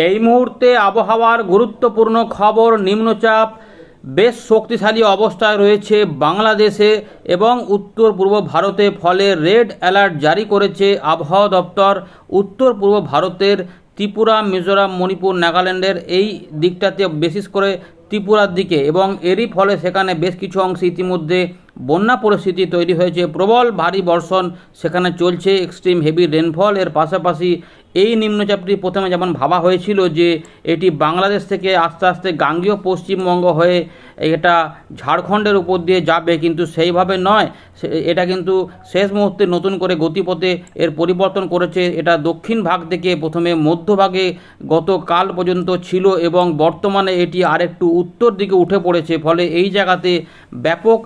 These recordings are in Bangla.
এই মুহূর্তে আবহাওয়ার গুরুত্বপূর্ণ খবর, নিম্নচাপ, বেশ শক্তিশালী অবস্থায় রয়েছে বাংলাদেশে এবং উত্তর পূর্ব ভারতে। ফলে রেড অ্যালার্ট জারি করেছে আবহাওয়া দপ্তর। উত্তর পূর্ব ভারতের ত্রিপুরা, মিজোরাম, মণিপুর, নাগাল্যান্ডের এই দিকটাতে বিশেষ করে ত্রিপুরার দিকে এবং এরই ফলে সেখানে বেশ কিছু অংশে ইতিমধ্যে বন্যা পরিস্থিতি তৈরি হয়েছে। প্রবল ভারী বর্ষণ সেখানে চলছে এক্সট্রিম হেভি রেনফল এর পাশাপাশি এই নিম্নচাপটি প্রথমে যেমন ভাবা হয়েছিল যে এটি বাংলাদেশ থেকে আস্তে আস্তে গাঙ্গীয় পশ্চিমবঙ্গ হয়ে এটা ঝাড়খণ্ডের উপর দিয়ে যাবে, কিন্তু সেইভাবে নয়। এটা কিন্তু শেষ মুহূর্তে নতুন করে গতিপথে এর পরিবর্তন করেছে। এটা দক্ষিণ ভাগ থেকে প্রথমে মধ্যভাগে গতকাল পর্যন্ত ছিল এবং বর্তমানে এটি আরেকটু উত্তর দিকে উঠে পড়েছে। ফলে এই জায়গাতে ব্যাপক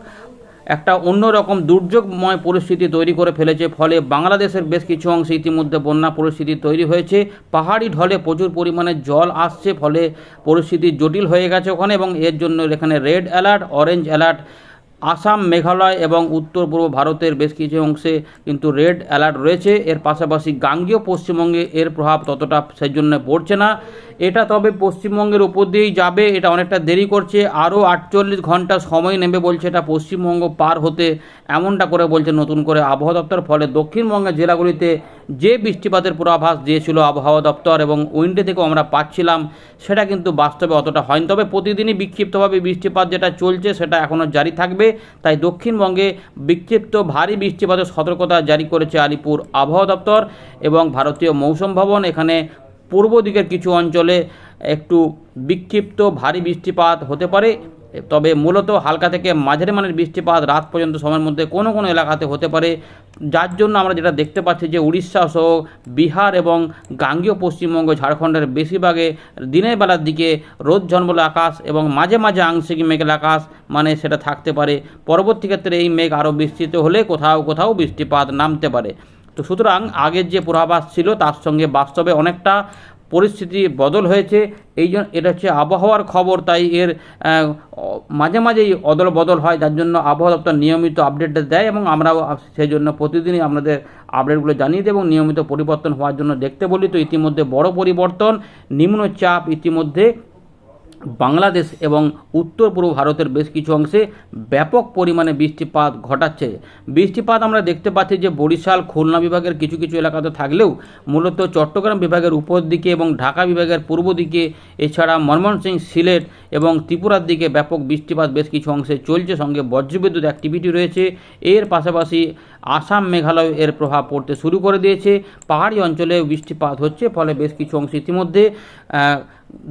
একটা অন্যরকম দুর্যোগময় পরিস্থিতি তৈরি করে ফেলেছে, ফলে বাংলাদেশের বেশ কিছু অংশে ইতিমধ্যে বন্যা পরিস্থিতি তৈরি হয়েছে। পাহাড়ি ঢলে প্রচুর পরিমাণে জল আসছে, ফলে পরিস্থিতি জটিল হয়ে গেছে ওখানে এবং এর জন্য এখানে red alert orange alert Assam, Meghalaya এবং উত্তর পূর্ব ভারতের বেশ কিছু অংশে কিন্তু রেড অ্যালার্ট রয়েছে। এর পাশাপাশি গাঙ্গীয় পশ্চিমবঙ্গে এর প্রভাব ততটা সেই জন্য পড়ছে না। এটা তবে পশ্চিমবঙ্গের উপর দিয়েই যাবে, এটা অনেকটা দেরি করছে। আরও আটচল্লিশ ঘণ্টা সময় নেবে বলছে এটা পশ্চিমবঙ্গ পার হতে। এমনটা করে বলছে নতুন করে আবহাওয়া দপ্তর। ফলে দক্ষিণবঙ্গের জেলাগুলিতে যে বৃষ্টিপাতের পূর্বাভাস দিয়েছিল আবহাওয়া দপ্তর এবং উইন্ডে থেকেও আমরা পাচ্ছিলাম, সেটা কিন্তু বাস্তবে অতটা হয়নি। তবে প্রতিদিনই বিক্ষিপ্তভাবে বৃষ্টিপাত যেটা চলছে, সেটা এখনও জারি থাকবে। তাই দক্ষিণবঙ্গে বিক্ষিপ্ত ভারী বৃষ্টিপাতের সতর্কতা জারি করেছে আলিপুর আবহাওয়া দপ্তর এবং ভারতীয় মৌসুম ভবন। এখানে পূর্ব দিকের কিছু অঞ্চলে একটু বিক্ষিপ্ত ভারী বৃষ্টিপাত হতে পারে, তবে মূলত হালকা থেকে মাঝারি মানের বৃষ্টিপাত রাত পর্যন্ত সময়ের মধ্যে কোনো কোনো এলাকাতে হতে পারে। যার জন্য আমরা যেটা দেখতে পাচ্ছি যে উড়িষ্যা সহ বিহার এবং গাঙ্গীয় পশ্চিমবঙ্গ, ঝাড়খণ্ডের বেশিরভাগে দিনের বেলার দিকে রোদ ঝলমলে আকাশ এবং মাঝে মাঝে আংশিক মেঘের আকাশ মানে সেটা থাকতে পারে। পরবর্তী ক্ষেত্রে এই মেঘ আরও বিস্তৃত হলে কোথাও কোথাও বৃষ্টিপাত নামতে পারে। তো সুতরাং আগের যে পূর্বাভাস ছিল, তার সঙ্গে বাস্তবে অনেকটা পরিস্থিতি বদল হয়েছে, এই জন্য এটা হচ্ছে আবহাওয়ার খবর, তাই এর মাঝে মাঝেই অদল বদল হয় যার জন্য আবহাওয়া দপ্তর নিয়মিত আপডেটটা দেয় এবং আমরাও সেই জন্য প্রতিদিনই আপনাদের আপডেটগুলো জানিয়ে দেয় এবং নিয়মিত পরিবর্তন হওয়ার জন্য দেখতে বলি। তো ইতিমধ্যে বড় পরিবর্তন, নিম্নচাপ ইতিমধ্যে বাংলাদেশ এবং উত্তর পূর্ব ভারতের বেশ কিছু অংশে ব্যাপক পরিমাণে বৃষ্টিপাত ঘটাচ্ছে। বৃষ্টিপাত আমরা দেখতে পাচ্ছি যে বরিশাল, খুলনা বিভাগের কিছু কিছু এলাকাতে থাকলেও মূলত চট্টগ্রাম বিভাগের উপর দিকে এবং ঢাকা বিভাগের পূর্ব দিকে, এছাড়া ময়মনসিংহ, সিলেট এবং ত্রিপুরার দিকে ব্যাপক বৃষ্টিপাত বেশ কিছু অংশে চলছে। সঙ্গে বজ্রবিদ্যুৎ অ্যাক্টিভিটি রয়েছে। এর পাশাপাশি আসাম মেঘালয় এর প্রভাব পড়তে শুরু করে দিয়েছে। পাহাড়ি অঞ্চলে বৃষ্টিপাত হচ্ছে, ফলে বেশ কিছু অংশ ইতিমধ্যে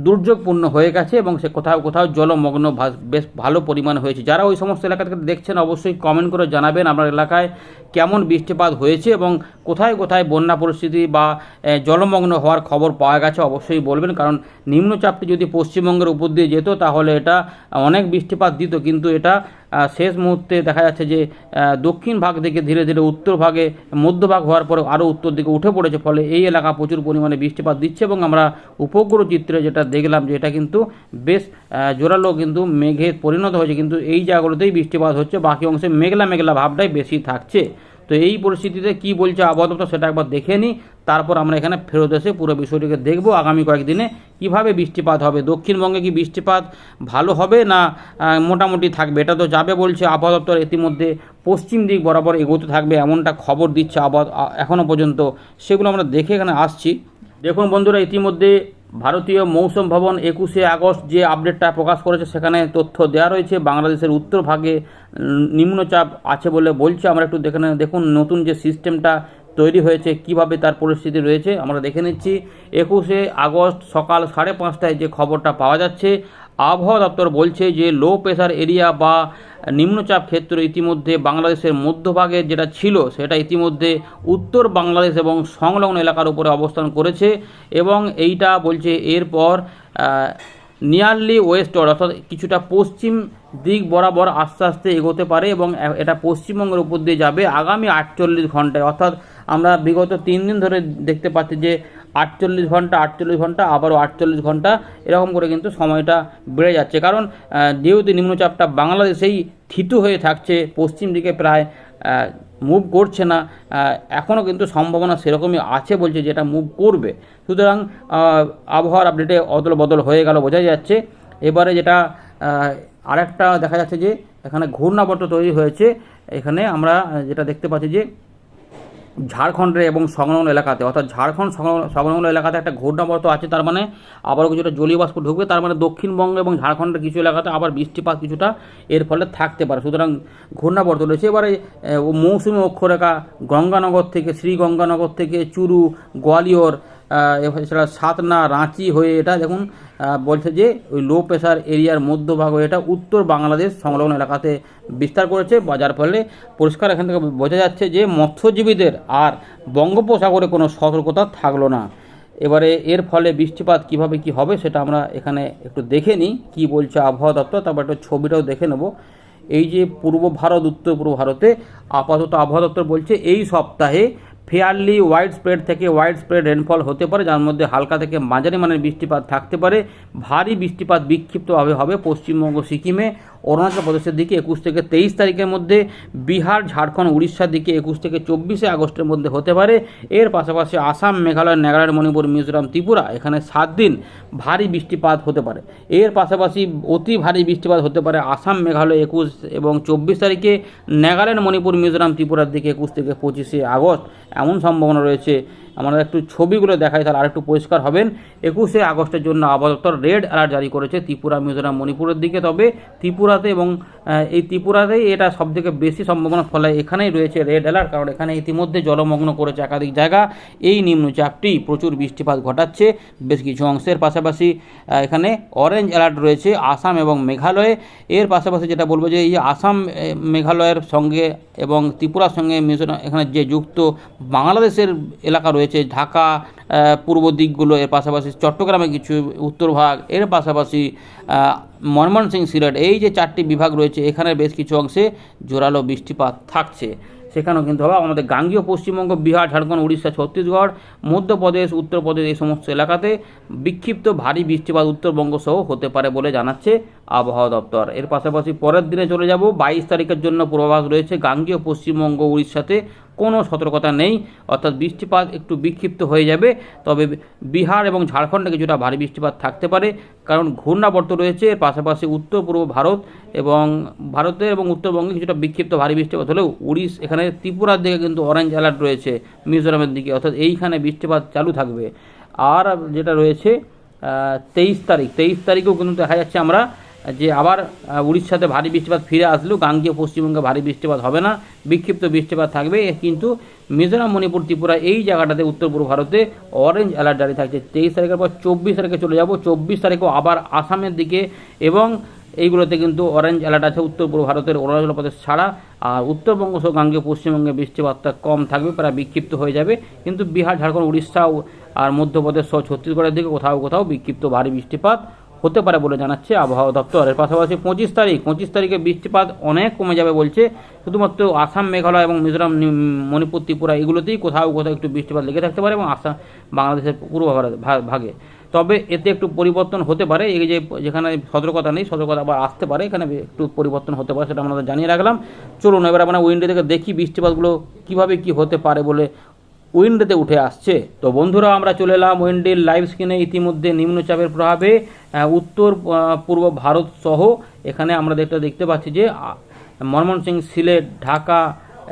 দুর্যোগপূর্ণ হয়ে গেছে এবং সে কোথাও কোথাও জলমগ্ন বেশ ভালো পরিমাণ হয়েছে। যারা ওই সমস্ত এলাকা থেকে দেখছেন, অবশ্যই কমেন্ট করে জানাবেন। আপনার এলাকায় কেমন বৃষ্টিপাত হয়েছে এবং কোথায় কোথায় বন্যা পরিস্থিতি বা জলমগ্ন হওয়ার খবর পাওয়া গেছে অবশ্যই বলবেন। কারণ নিম্নচাপটি যদি পশ্চিমবঙ্গের উপর দিয়ে যেত, তাহলে এটা অনেক বৃষ্টিপাত দিত। কিন্তু এটা শেষ মুহূর্তে দেখা যাচ্ছে যে দক্ষিণ ভাগ থেকে ধীরে ধীরে উত্তর ভাগে, মধ্যভাগ হওয়ার পরে আরও উত্তর দিকে উঠে পড়েছে। ফলে এই এলাকা প্রচুর পরিমাণে বৃষ্টিপাত দিচ্ছে এবং আমরা উপগ্রহ চিত্রে যেটা দেখলাম যে, এটা কিন্তু বেশ জোরালো কিন্তু মেঘে পরিণত হয়েছে। কিন্তু এই জায়গাগুলোতেই বৃষ্টিপাত হচ্ছে। বাকি অংশে মেঘলা মেঘলা ভাবটাই বেশি থাকছে। তো এই পরিস্থিতিতে কি বলছে আবহাওয়া সেটা একবার দেখে নিই তারপর আমরা এখানে ফেরত এসে পুরো বিষয়টিকে দেখব আগামী কয়েকদিনে। কীভাবে বৃষ্টিপাত হবে? দক্ষিণবঙ্গে কি বৃষ্টিপাত ভালো হবে না মোটামুটি থাকবে? এটা তো যাবে বলছে আবহাওয়া দপ্তর। ইতিমধ্যে পশ্চিম দিক বরাবর এগোতে থাকবে এমনটা খবর দিচ্ছে আবহাওয়া এখনও পর্যন্ত। সেগুলো আমরা দেখে এখানে আসছি। দেখুন বন্ধুরা, ইতিমধ্যে ভারতীয় মৌসুম ভবন একুশে আগস্ট যে আপডেটটা প্রকাশ করেছে, সেখানে তথ্য দেওয়া রয়েছে, বাংলাদেশের উত্তর ভাগে নিম্নচাপ আছে বলে বলছে। আমরা একটু দেখে দেখুন নতুন যে সিস্টেমটা তৈরি হয়েছে, কীভাবে তার পরিস্থিতি রয়েছে, আমরা দেখে নিচ্ছি। একুশে আগস্ট সকাল সাড়ে পাঁচটায় যে খবরটা পাওয়া যাচ্ছে আবহাওয়া দপ্তর বলছে যে লো প্রেশার এরিয়া বা নিম্নচাপ ক্ষেত্র ইতিমধ্যে বাংলাদেশের মধ্যভাগে যেটা ছিল, সেটা ইতিমধ্যে উত্তর বাংলাদেশ এবং সংলগ্ন এলাকার উপরে অবস্থান করেছে এবং এইটা বলছে এরপর নিয়ারলি ওয়েস্টওয়ার্ড অর্থাৎ কিছুটা পশ্চিম দিক বরাবর আস্তে আস্তে এগোতে পারে এবং এটা পশ্চিমবঙ্গের উপর দিয়ে যাবে আগামী আটচল্লিশ ঘন্টায়। অর্থাৎ আমরা বিগত তিন দিন ধরে দেখতে পাচ্ছি যে আটচল্লিশ ঘণ্টা আটচল্লিশ ঘণ্টা, আবারও আটচল্লিশ ঘণ্টা, এরকম করে কিন্তু সময়টা বেড়ে যাচ্ছে। কারণ যেহেতু নিম্নচাপটা বাংলাদেশেই থিতু হয়ে থাকছে, পশ্চিম দিকে প্রায় মুভ করছে না এখনও কিন্তু সম্ভাবনা সেরকমই আছে বলছে যেটা মুভ করবে। সুতরাং আবহাওয়ার আপডেটে অদল বদল হয়ে গেল বোঝা যাচ্ছে। এবারে যেটা আরেকটা দেখা যাচ্ছে যে, এখানে ঘূর্ণাবর্ত তৈরি হয়েছে। এখানে আমরা যেটা দেখতে পাচ্ছি যে ঝাড়খণ্ডে এবং সংলগ্ন এলাকাতে। অর্থাৎ ঝাড়খণ্ড সংলগ্ন- এলাকাতে একটা ঘূর্ণাবর্ত আছে, তার মানে আবারও কিছুটা জলীয় বাষ্প ঢুকবে, তার মানে দক্ষিণবঙ্গ এবং ঝাড়খণ্ডের কিছু এলাকাতে আবার বৃষ্টিপাত কিছুটা এর ফলে থাকতে পারে। সুতরাং ঘূর্ণাবর্ত রয়েছে। এবারে মৌসুমি অক্ষরেখা গঙ্গানগর থেকে, শ্রীগঙ্গানগর থেকে, চুরু, গোয়ালিয়র এছাড়া সাতনা রাঁচি হয়ে এটা দেখুন বলছে যে ওই লো প্রেশার এরিয়ার মধ্যভাগ হয়ে এটা উত্তর বাংলাদেশ সংলগ্ন এলাকাতে বিস্তার করেছে। বা যার ফলে পরিষ্কার এখান থেকে বোঝা যাচ্ছে যে মৎস্যজীবীদের আর বঙ্গোপসাগরে কোনো সতর্কতা থাকল না। এবারে এর ফলে বৃষ্টিপাত কীভাবে কি হবে সেটা আমরা এখানে একটু দেখে নিই, কী বলছে আবহাওয়া দপ্তর, তারপর একটু ছবিটাও দেখে নেব। এই যে পূর্ব ভারত, উত্তর পূর্ব ভারতে আপাতত আবহাওয়া দপ্তর বলছে এই সপ্তাহে ফেয়ারলি ওয়াইড স্প্রেড থেকে ওয়াইড স্প্রেড রেনফল হতে পারে, যার মধ্যে হালকা থেকে মাঝারি মানের বৃষ্টিপাত থাকতে পারে। ভারী বৃষ্টিপাত বিক্ষিপ্তভাবে হবে পশ্চিমবঙ্গ, সিকিমে। অরুণাচল প্রদেশের দিকে একুশ থেকে তেইশ তারিখের মধ্যে, বিহার, ঝাড়খণ্ড, উড়িষ্যার দিকে একুশ থেকে চব্বিশে আগস্টের মধ্যে হতে পারে। এর পাশাপাশি আসাম, মেঘালয়, নাগাল্যান্ড, মণিপুর, মিজোরাম, ত্রিপুরা এখানে সাত দিন ভারী বৃষ্টিপাত হতে পারে। এর পাশাপাশি অতি ভারী বৃষ্টিপাত হতে পারে আসাম, মেঘালয় একুশ এবং চব্বিশ তারিখে, নাগাল্যান্ড, মণিপুর, মিজোরাম, ত্রিপুরার দিকে একুশ থেকে পঁচিশে আগস্ট। এমন সম্ভাবনা রয়েছে আমরা একটু ছবিগুলো দেখাই, তাহলে আরেকটু পরিষ্কার হবেন। একুশে আগস্টের জন্য দপ্তর রেড অ্যালার্ট জারি করেছে ত্রিপুরা, মিজোরাম, মণিপুরের দিকে। তবে ত্রিপুরাতে এবং এই ত্রিপুরাতেই এটা সবথেকে বেশি সম্ভাবনা ফলে এখানেই রয়েছে রেড অ্যালার্ট কারণ এখানে ইতিমধ্যে জলমগ্ন করেছে একাধিক জায়গা। এই নিম্নচাপটি প্রচুর বৃষ্টিপাত ঘটাচ্ছে বেশ কিছু অংশের পাশাপাশি এখানে অরেঞ্জ অ্যালার্ট রয়েছে আসাম এবং মেঘালয়ে। এর পাশাপাশি যেটা বলব যে এই আসাম মেঘালয়ের সঙ্গে এবং ত্রিপুরার সঙ্গে মিজোরাম, এখানে যে যুক্ত বাংলাদেশের এলাকা রয়েছে ঢাকা পূর্ব দিকগুলো, এর পাশাপাশি চট্টগ্রামে কিছু উত্তর ভাগ, এর পাশাপাশি ময়মনসিং সিলেট, এই যে চারটি বিভাগ রয়েছে এখানে বেশ কিছু অংশে জোরালো বৃষ্টিপাত থাকছে। সেখানেও কিন্তু হবে আমাদের গাঙ্গীয় পশ্চিমবঙ্গ, বিহার, ঝাড়খণ্ড, উড়িষ্যা, ছত্তিশগড়, মধ্যপ্রদেশ, উত্তরপ্রদেশ এই সমস্ত এলাকাতে বিক্ষিপ্ত ভারী বৃষ্টিপাত উত্তরবঙ্গ সহ হতে পারে বলে জানাচ্ছে আবহাওয়া দপ্তর। এর পাশাপাশি পরের দিনে চলে যাব। বাইশ তারিখের জন্য পূর্বাভাস রয়েছে গাঙ্গীয় পশ্চিমবঙ্গ, উড়িষ্যাতে কোনো সতর্কতা নেই। অর্থাৎ বৃষ্টিপাত একটু বিক্ষিপ্ত হয়ে যাবে। তবে বিহার এবং ঝাড়খণ্ডে কিছুটা ভারী বৃষ্টিপাত থাকতে পারে। কারণ ঘূর্ণাবর্ত রয়েছে। এর পাশাপাশি উত্তর পূর্ব ভারত এবং ভারতের এবং উত্তরবঙ্গে কিছুটা বিক্ষিপ্ত ভারী বৃষ্টিপাত হলেও উড়িষ এখানে ত্রিপুরার দিকে কিন্তু অরেঞ্জ অ্যালার্ট রয়েছে মিজোরামের দিকে। অর্থাৎ এইখানে বৃষ্টিপাত চালু থাকবে। আর যেটা রয়েছে তেইশ তারিখ, তেইশ তারিখেও কিন্তু দেখা যাচ্ছে আমরা যে আবার উড়িষ্যাতে ভারী বৃষ্টিপাত ফিরে আসলেও গাঙ্গীয় পশ্চিমবঙ্গে ভারী বৃষ্টিপাত হবে না, বিক্ষিপ্ত বৃষ্টিপাত থাকবে। কিন্তু মিজোরাম, মণিপুর, ত্রিপুরা এই জায়গাটাতে উত্তর পূর্ব ভারতে অরেঞ্জ অ্যালার্ট জারি থাকছে। তেইশ তারিখের পর চব্বিশ তারিখে চলে যাব। চব্বিশ তারিখেও আবার আসামের দিকে এবং এইগুলোতে কিন্তু অরেঞ্জ অ্যালার্ট আছে উত্তর পূর্ব ভারতের, অরুণাচল প্রদেশ ছাড়া। আর উত্তরবঙ্গ সহ গাঙ্গীয় পশ্চিমবঙ্গে বৃষ্টিপাতটা কম থাকবে, প্রায় বিক্ষিপ্ত হয়ে যাবে। কিন্তু বিহার, ঝাড়খণ্ড, উড়িষ্যা আর মধ্যপ্রদেশ সহ ছত্তিশগড়ের দিকে কোথাও কোথাও বিক্ষিপ্ত ভারী বৃষ্টিপাত হতে পারে বলে জানাচ্ছে আবহাওয়া দপ্তর। এর পাশাপাশি পঁচিশ তারিখ, পঁচিশ তারিখে বৃষ্টিপাত অনেক কমে যাবে বলছে। শুধুমাত্র আসাম, মেঘালয় এবং মিজোরাম মণিপুর, ত্রিপুরা এগুলোতেই কোথাও কোথাও একটু বৃষ্টিপাত লেগে থাকতে পারে এবং আসাম বাংলাদেশের পূর্ব ভাগে। তবে এতে একটু পরিবর্তন হতে পারে। এই যে যেখানে সতর্কতা নেই, সতর্কতা আবার আসতে পারে। এখানে একটু পরিবর্তন হতে পারে সেটা আপনাদের জানিয়ে রাখলাম। চলুন এবার আমরা উইন্ডো থেকে দেখি বৃষ্টিপাতগুলো কীভাবে কি হতে পারে বলে উইন্ডোতে উঠে আসছে। তো বন্ধুরা, আমরা চলে এলাম উইন্ডের লাইভ স্ক্রিনে। ইতিমধ্যে নিম্নচাপের প্রভাবে উত্তর পূর্ব ভারত সহ এখানে আমরা দেখতে দেখতে পাচ্ছি যে ময়মনসিংহ সিলেট, ঢাকা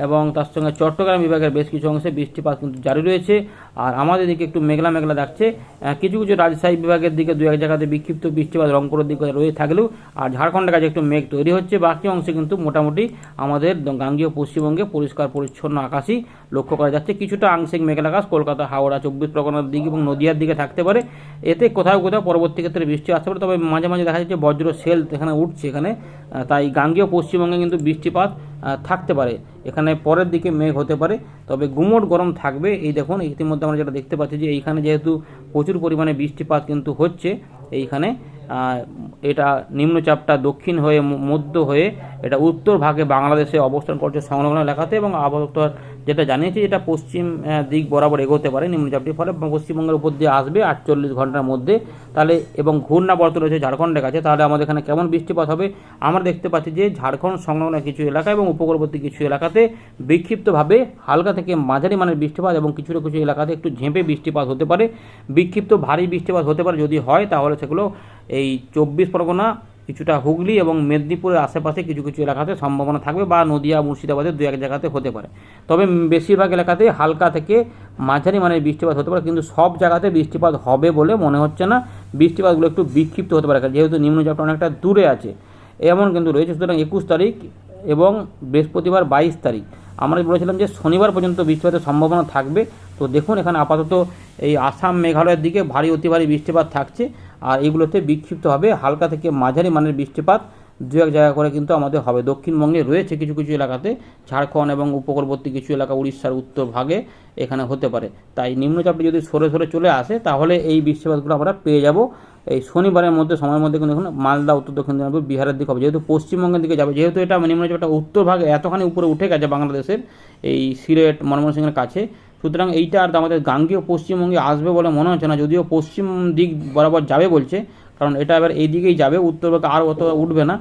এবং তার সঙ্গে চট্টগ্রাম বিভাগের বেশ কিছু অংশে বৃষ্টিপাত কিন্তু জারি রয়েছে। আর আমাদের দিকে একটু মেঘলা মেঘলা আহ, কিছু কিছু রাজশাহী বিভাগের দিকে দু এক জায়গাতে বিক্ষিপ্ত বৃষ্টিপাত রংপুরের দিকে রয়ে থাকলেও আর ঝাড়খণ্ডের কাছে একটু মেঘ তৈরি হচ্ছে। বাকি অংশে কিন্তু মোটামুটি আমাদের গাঙ্গীয় পশ্চিমবঙ্গে পরিষ্কার পরিচ্ছন্ন আকাশই লক্ষ্য করা যাচ্ছে। কিছুটা আংশিক মেঘলা আকাশ কলকাতা হাওড়া চব্বিশ পরগনার দিকে এবং নদিয়ার দিকে থাকতে পারে। এতে কোথাও কোথাও পরবর্তী ক্ষেত্রে বৃষ্টি আসতে পারে। তবে মাঝে মাঝে দেখা যাচ্ছে বজ্র সেল এখানে উঠছে এখানে। তাই গাঙ্গীয় পশ্চিমবঙ্গে কিন্তু বৃষ্টিপাত থাকতে পারে। এখানে পরের দিকে মেঘ হতে পারে। তবে গুমোট গরম থাকবে। এই দেখুন ইতিমধ্যে আমরা যেটা দেখতে পাচ্ছি যে এইখানে যেহেতু প্রচুর পরিমাণে বৃষ্টিপাত কিন্তু হচ্ছে এইখানে এটা নিম্নচাপটা দক্ষিণ হয়ে মধ্য হয়ে এটা উত্তর ভাগে বাংলাদেশে অবস্থান করছে সংলগ্ন এলাকাতে এবং আবহাওয়া যেটা জানিয়েছে এটা পশ্চিম দিক বরাবর এগোতে পারে নিম্নচাপটির ফলে পশ্চিমবঙ্গের উপর দিয়ে আসবে আটচল্লিশ ঘণ্টার মধ্যে। তাহলে এবং ঘূর্ণাবর্ত রয়েছে ঝাড়খণ্ডের কাছে, তাহলে আমাদের এখানে কেমন বৃষ্টিপাত হবে? আমরা দেখতে পাচ্ছি যে ঝাড়খণ্ড সংলগ্ন কিছু এলাকা এবং উপকূলবর্তী কিছু এলাকাতে বিক্ষিপ্তভাবে হালকা থেকে মাঝারি মানের বৃষ্টিপাত এবং কিছু কিছু এলাকাতে একটু ঝেঁপে বৃষ্টিপাত হতে পারে। বিক্ষিপ্ত ভারী বৃষ্টিপাত হতে পারে যদি হয়, তাহলে সেগুলো এই চব্বিশ পরগনা, কিছুটা হুগলি এবং মেদিনীপুরের আশেপাশে কিছু কিছু এলাকাতে সম্ভাবনা থাকবে বা নদিয়া মুর্শিদাবাদের দু এক জায়গাতে হতে পারে। তবে বেশিরভাগ এলাকাতে হালকা থেকে মাঝারি মানের বৃষ্টিপাত হতে পারে, কিন্তু সব জায়গাতে বৃষ্টিপাত হবে বলে মনে হচ্ছে না। বৃষ্টিপাতগুলো একটু বিক্ষিপ্ত হতে পারে যেহেতু নিম্নচাপটা অনেকটা দূরে আছে, এমন কিন্তু রয়েছে। সুতরাং একুশ তারিখ এবং বৃহস্পতিবার বাইশ তারিখ। আমরা বলেছিলাম যে শনিবার পর্যন্ত বৃষ্টিপাতের সম্ভাবনা থাকবে। তো দেখুন, এখানে আপাতত এই আসাম, মেঘালয়ের দিকে ভারী, অতি ভারী বৃষ্টিপাত থাকছে। আর এগুলোতে বিক্ষিপ্ত হবে। হালকা থেকে মাঝারি মানের বৃষ্টিপাত দু এক জায়গা করে কিন্তু আমাদের হবে। দক্ষিণবঙ্গে রয়েছে কিছু কিছু এলাকাতে ঝাড়খণ্ড এবং উপকূলবর্তী কিছু এলাকা উড়িষ্যার উত্তর ভাগে এখানে হতে পারে। তাই নিম্নচাপটি যদি সরে সরে চলে আসে, তাহলে এই বৃষ্টিপাতগুলো আমরা পেয়ে যাব। এই শনিবারের মধ্যে, সময়ের মধ্যে কিন্তু এখন মালদা, উত্তর দক্ষিণ দিনাজপুর, বিহারের দিকে হবে। যেহেতু পশ্চিমবঙ্গের দিকে যাবে, যেহেতু এটা নিম্নচাপটা উত্তর ভাগে এতখানি উপরে উঠে গেছে বাংলাদেশের, এই সিলেট, ময়মনসিংহের কাছে সুতরাং এইটা আর আমাদের গাঙ্গেয় পশ্চিমবঙ্গে আসবে বলে মনে হচ্ছে না, যদিও পশ্চিম দিক বরাবর যাবে বলছে, কারণ এটা এবার এই দিকেই যাবে উত্তরবঙ্গে আর অত উঠবে না।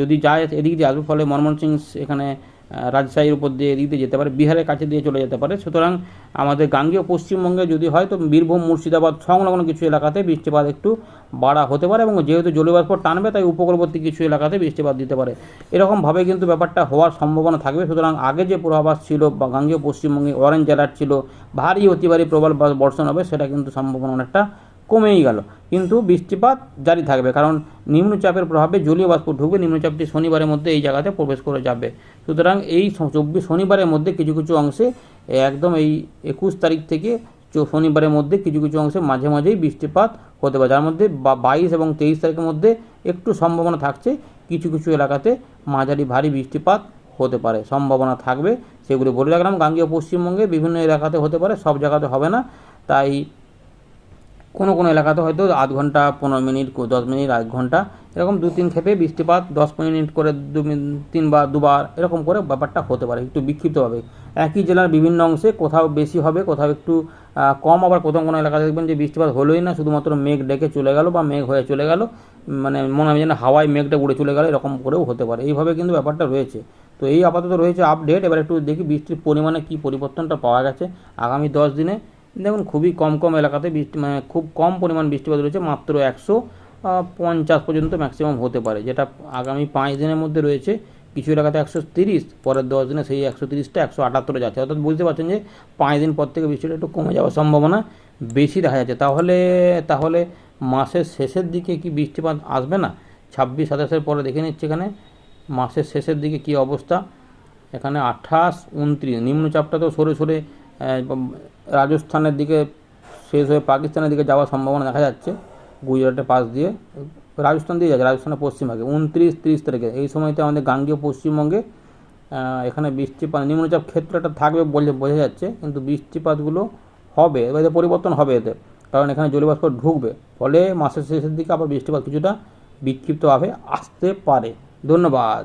যদি যায় এদিক দিয়ে আসবে, ফলে মনমোহন সিং এখানে রাজশাহীর উপর দিয়ে দিয়ে যেতে পারে, বিহারের কাছে দিয়ে চলে যেতে পারে। সুতরাং আমাদের গাঙ্গেয় পশ্চিমবঙ্গে যদি হয়, তো বীরভূম, মুর্শিদাবাদ সংলগ্ন কিছু এলাকাতে বৃষ্টিপাত একটু বাড়া হতে পারে এবং যেহেতু জলীয়বাষ্প টানবে, তাই উপকূলবর্তী কিছু এলাকাতে বৃষ্টিপাত দিতে পারে। এরকমভাবে কিন্তু ব্যাপারটা হওয়ার সম্ভাবনা থাকবে। সুতরাং আগে যে পূর্বাভাস ছিল বা গাঙ্গেয় পশ্চিমবঙ্গে অরেঞ্জ অ্যালার্ট ছিল, ভারী অতি ভারী প্রবল বর্ষণ হবে, সেটা কিন্তু সম্ভাবনা অনেকটা কমেই গেল। কিন্তু বৃষ্টিপাত জারি থাকবে, কারণ নিম্নচাপের প্রভাবে জলীয় বাষ্প ঢুকবে নিম্নচাপটি শনিবারের মধ্যে এই জায়গাতে প্রবেশ করে যাবে। সুতরাং এই চব্বিশ শনিবারের মধ্যে কিছু কিছু অংশে, একদম এই একুশ তারিখ থেকে শনিবারের মধ্যে কিছু কিছু অংশে মাঝে মাঝেই বৃষ্টিপাত হতে পারে। যার মধ্যে বাইশ এবং তেইশ তারিখের মধ্যে একটু সম্ভাবনা থাকছে। কিছু কিছু এলাকাতে মাঝারি ভারী বৃষ্টিপাত হতে পারে, সম্ভাবনা থাকবে। সেগুলি বলে রাখলাম। গাঙ্গীয় পশ্চিমবঙ্গে বিভিন্ন এলাকাতে হতে পারে, সব জায়গাতে হবে না। তাই কোনো কোনো এলাকাতে হয়তো আধ ঘণ্টা, পনেরো মিনিট দশ মিনিট, আধ ঘণ্টা, এরকম দু তিন ক্ষেপে বৃষ্টিপাত, দশ মিনিট করে দু তিনবার, দুবার, এরকম করে ব্যাপারটা হতে পারে, একটু বিক্ষিপ্তভাবে। একই জেলার বিভিন্ন অংশে কোথাও বেশি হবে, কোথাও একটু কম, আবার কোথাও কোনো এলাকাতে দেখবেন যে বৃষ্টিপাত হলোই না, শুধুমাত্র মেঘ ডেকে চলে গেল বা মেঘ হয়ে চলে গেল মানে মনে হয় যেন হাওয়ায় মেঘটা উড়ে চলে গেল, এরকম করেও হতে পারে। এইভাবে কিন্তু ব্যাপারটা রয়েছে। তো এই আপাতত রয়েছে আপডেট এবার একটু দেখি বৃষ্টির পরিমাণে কী পরিবর্তনটা পাওয়া গেছে। আগামী দশ দিনে দেখুন, খুবই কম কম এলাকাতে বৃষ্টি মানে খুব কম পরিমাণ বৃষ্টিপাত রয়েছে, মাত্র একশো পঞ্চাশ পর্যন্ত ম্যাক্সিমাম হতে পারে, যেটা আগামী পাঁচ দিনের মধ্যে রয়েছে। কিছু এলাকাতে একশো তিরিশ, পরের দশ দিনে সেই একশো তিরিশটা, একশো আটাত্তরে যাচ্ছে। অর্থাৎ বুঝতে পারছেন যে, পাঁচ দিন পর থেকে বৃষ্টিটা একটু কমে যাওয়ার সম্ভাবনা বেশি দেখা যাচ্ছে। তাহলে তাহলে মাসের শেষের দিকে কি বৃষ্টিপাত আসবে না? ছাব্বিশ, সাতাশের পরে দেখে নিচ্ছে এখানে, মাসের শেষের দিকে কি অবস্থা? এখানে আঠাশ, উনত্রিশ, নিম্নচাপটা তো সরে সরে রাজস্থানের দিকে, শেষ হয়ে পাকিস্তানের দিকে যাওয়ার সম্ভাবনা দেখা যাচ্ছে গুজরাটের পাশ দিয়ে। রাজস্থান দিয়ে যাচ্ছে, রাজস্থানের পশ্চিমবঙ্গে উনত্রিশ, তিরিশ তারিখে। এই সময়তে আমাদের গাঙ্গীয় পশ্চিমবঙ্গে এখানে বৃষ্টিপাত, নিম্নচাপ ক্ষেত্রটা থাকবে বলে বোঝা যাচ্ছে, কিন্তু বৃষ্টিপাতগুলো হবে, এবারে পরিবর্তন হবে এতে। কারণ এখানে জলীয়বাষ্প ঢুকবে। ফলে মাসের শেষের দিকে আবার বৃষ্টিপাত কিছুটা বিক্ষিপ্তভাবে আসতে পারে। ধন্যবাদ।